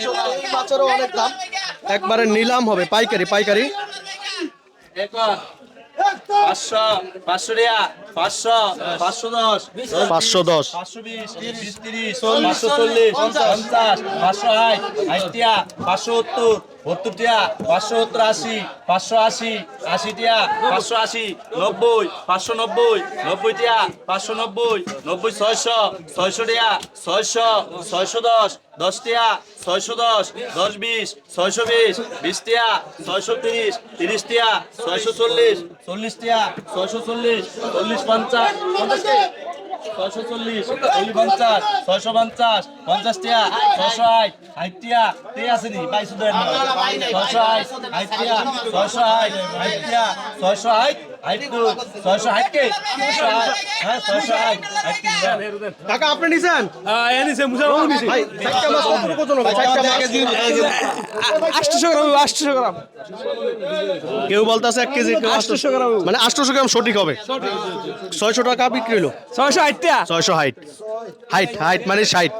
আসলে অনেক দাম। একবারে নিলাম হবে পাইকারি পাইকারি। পাঁচশো দশ। পাঁচশো দশ। পাঁচশো বিশ বিশ পাঁচশো চল্লিশ পঞ্চাশ পাঁচশো আট পাঁচশো সত্তর সত্তর টিয়া, পাঁচশো সত্তর আশি, পাঁচশো আশি আশি টিয়া, পাঁচশো আশি, নব্বই, পাঁচশো নব্বই নব্বই টিয়া, পাঁচশো নব্বই নব্বই ছয়শো ছয়শো টিয়া, ছয়শো ছয়শো দশ দশ টিয়া, ছয়শো দশ দশ বিশ, ছয়শো বিশ বিশ টিয়া, ছয়শো তিরিশ তিরিশ টিয়া, ছয়শো চল্লিশ চল্লিশ টিয়া, ছয়শো চল্লিশ চল্লিশ পঞ্চাশ পঞ্চাশ ছয়শো চল্লিশ চল্লিশ পঞ্চাশ ছয়শো পঞ্চাশ পঞ্চাশ টিয়া ছয়শো আট আট টিয়া তে আছে নি, বাইশ ছয়শো আট আট টিয়া ছয়শো আট আট টিয়া ছয়শো আট আট ছয়শো আট কে? হ্যাঁ ছয়শো আট। টাকা আপনি নিছেন? আটশো আটশো কেউ বলতেছে এক কেজি কেউ আটশো। গ্রাম মানে আটশোশো গ্রাম সঠিক হবে। ছয়শো টাকা বিক্রি হলো ছয়শো আটটা ছয়শো হাইট। হাইট হাইট মানে ষাট